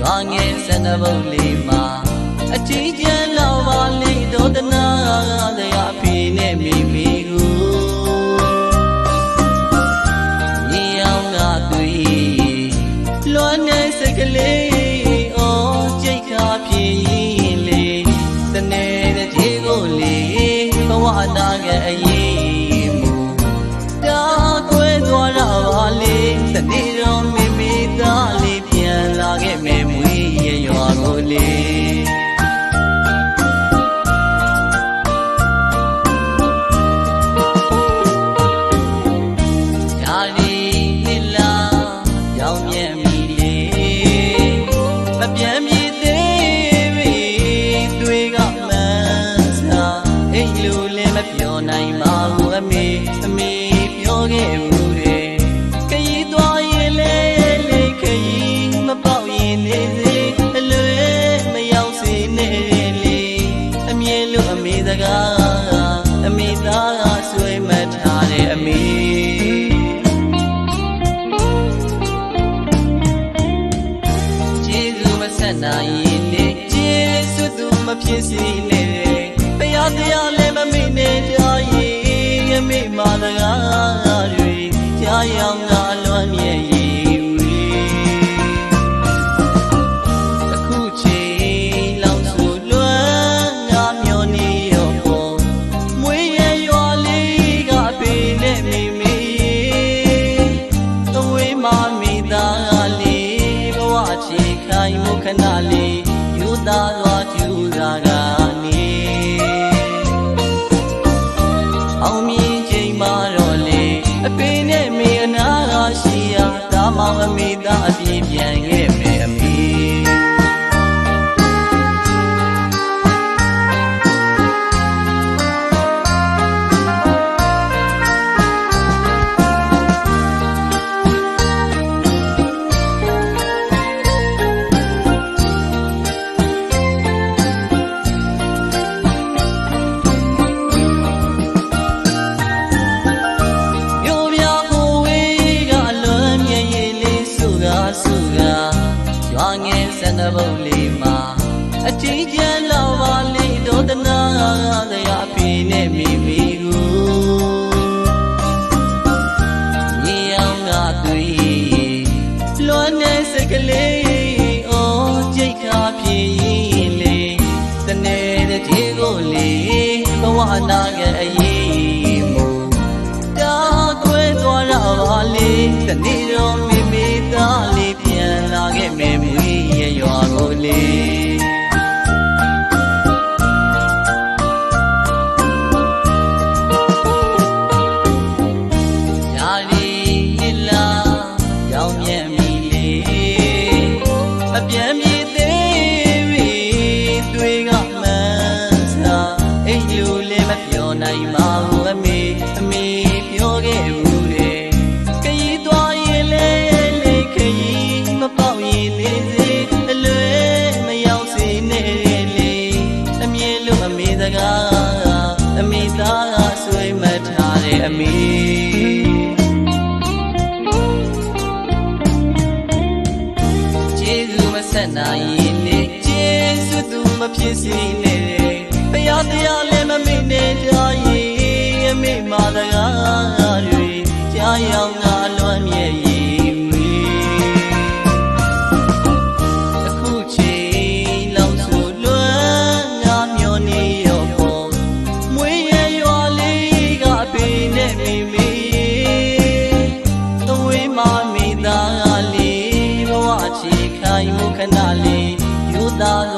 ရွာငယ်ဆန္ဒဘုတ်လေးမှာအချီးကျန်လောက်ပါလေဒေါသနာတရားအဖေနဲ့မိမိကို လေးပြောနိုင်ပါဘူးအမေအမေပြောခဲ့ နာရင်နဲ့ကျေးဇူးသူမဖြစ်စေနဲ့ဘုရားတရားလည်းမမေ့နဲ့ကြာရင်ရမေ့မာတကားတွေကြာရောင်က အောင်မြင်ချိန်မှာတော့လေအပင်နဲ့မင်းအနာကရှိရဒါမှအမေ ပုတ်လေးမှာအချင်းချမ်းလောက်ပါလေဒေါသနာသရာအဖေနဲ့မိမိကိုမြေအောင်ကသွေးလွန်တဲ့စကလေး ကားအမိသားကဆွေးမထားတဲ့အမိဆက်နိုင်နေကျေစွသူမဖြစ်စေနဲ့ဘုရားတရားလည်းမမေ့နဲ့ကြာရင်အမေမာတကား ယုခဏလေးယူသား